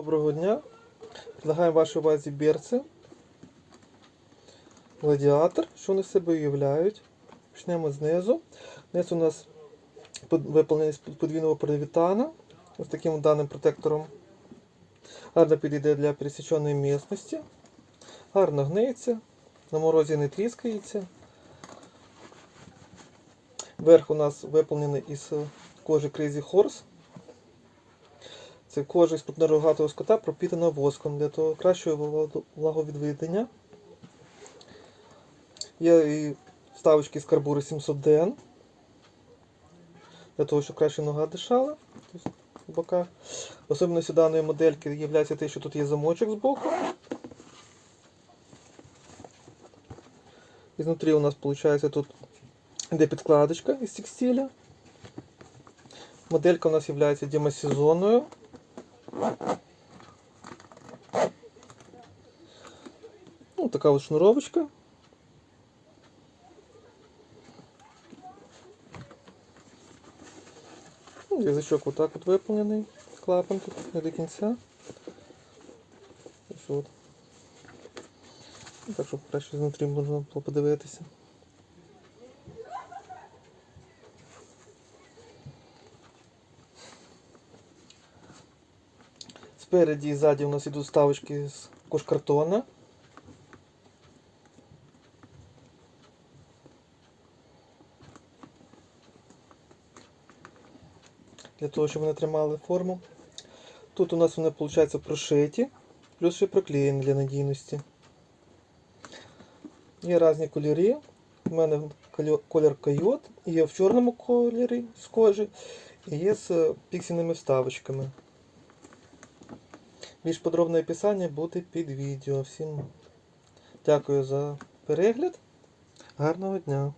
Доброго дня. Предлагаємо вашій увазі берці. Гладіатор. Що вони себе уявляють? Почнемо знизу. Низ у нас виповнений з подвійного провітана. Ось таким даним протектором. Гарно підійде для пересіченої місності. Гарно гниється. На морозі не тріскається. Верх у нас виповнений із кожи Crazy Horse. Це кожа із рогатого скота пропітана воском для того кращого влаго- влаговідведення. Є і вставочки з карбури 700DN. Для того, щоб краще нога дишала тобто в боках. Особливістю даної модельки є те, що тут є замочок з боку. І знутрі у нас виходить тут йде підкладочка із текстиля. Моделька у нас є демосезонною. Ну, така от шнуровочка. Ну, Язичок вот так от виповнений. Клапан тут не до кінця. Ось Так, щоб краще знутрі можна було подивитися. Спереді і ззаді у нас ідуть ставочки з кошкартона. Для того, щоб вони тримали форму. Тут у нас вони, виходить, прошиті, плюс ще проклеєні для надійності. Є різні кольори. У мене колір койот, є в чорному кольорі з кожи, і є з піксельними вставочками. Більш подробне описання буде під відео. Всім дякую за перегляд. Гарного дня!